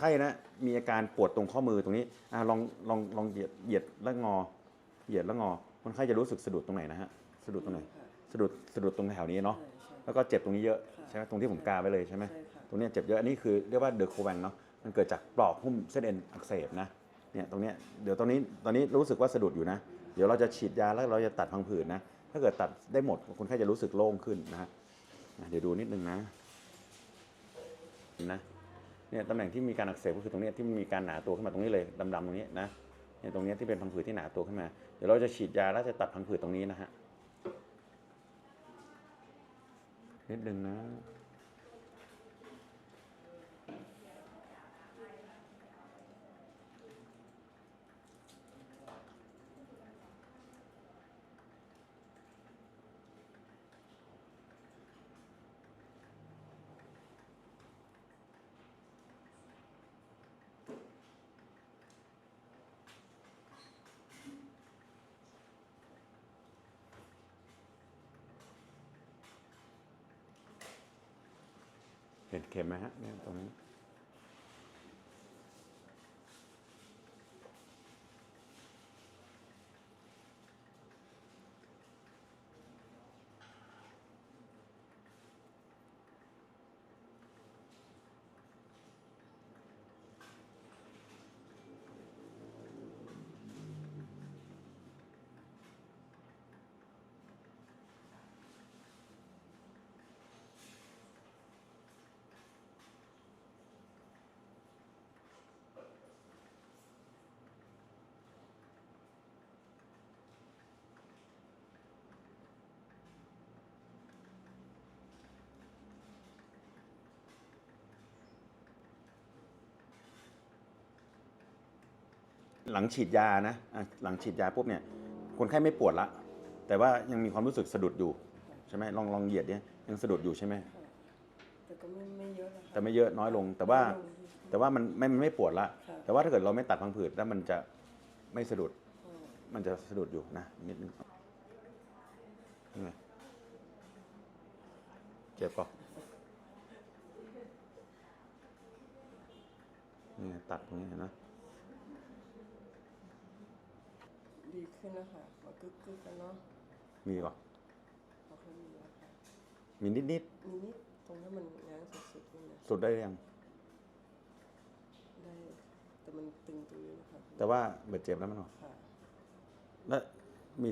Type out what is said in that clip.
ไข้นะมีอาการปวดตรงข้อมือตรงนี้อะลองลองลองเหยียดเหยียดแล้วงอ เหยียดแล้วงอคนไข้จะรู้สึกสะดุดตรงไหนนะฮะสะดุดตรงไหนค่ะสะดุดสะดุดตรงแถวนี้เนาะใช่ใช่แล้วก็เจ็บตรงนี้เยอะค่ะใช่ไหมตรงที่ผมกาไว้เลยใช่ไหมใช่ค่ะตรงเนี้ยเจ็บเยอะอันนี้คือเรียกว่าเดอร์โคแวนเนาะมันเกิดจากปลอกหุ้มเส้นเอ็นอักเสบนะเนี่ยตรงเนี้ยเดี๋ยวตรงนี้ตอนนี้รู้สึกว่าสะดุดอยู่นะ เดี๋ยวเราจะฉีดยาแล้วเราจะตัดพังผืดนะถ้าเกิดตัดได้หมดคนไข้จะรู้สึกโล่งขึ้นนะฮะอะเดี๋ยวดูนิดนึงนะเห็นนะ เนี่ยตำแหน่งที่มีการอักเสบก็คือตรงนี้ที่มันมีการหนาตัวขึ้นมาตรงนี้เลยดำๆตรงนี้นะเนี่ยตรงนี้ที่เป็นพังผืดที่หนาตัวขึ้นมา เดี๋ยวเราจะฉีดยาแล้วจะตัดพังผืดตรงนี้นะฮะนิดนึงนะ เห็นเข็มไหมฮะเนี่ยตรงนี้ หลังฉีดยานะอะหลังฉีดยาปุ๊บเนี่ยคนไข้ไม่ปวดละ แต่ว่ายังมีความรู้สึกสะดุดอยู่ใช่ไหมลองลองเหยียดเนี่ยยังสะดุดอยู่ใช่ไหมแต่ก็ไม่ไม่เยอะนะคะ แต่ไม่เยอะน้อยลง แต่ว่าน้อยลงแต่ว่ามันไม่มันไม่ปวดละ ค่ะ แต่ว่าถ้าเกิดเราไม่ตัดพังผืดแล้วมันจะไม่สะดุด อืมมันจะสะดุดอยู่นะนิดนึงนี่ไงเจ็บปะนี่ไงตัดตรงนี้เห็นไหม ดีขึ้นนะคะมากึกกึกกันเนาะมีปะพอเขามีแล้วค่ะมีนิดนิดมีนิดตรงนั้นมันง้างสุดๆเลยนะๆสุดได้หรือยัง ได้ แต่มันตึงตรงนี้นะคะแต่ว่าเบ็ดเจ็บแล้วมันหรอค่ะ แล้วมี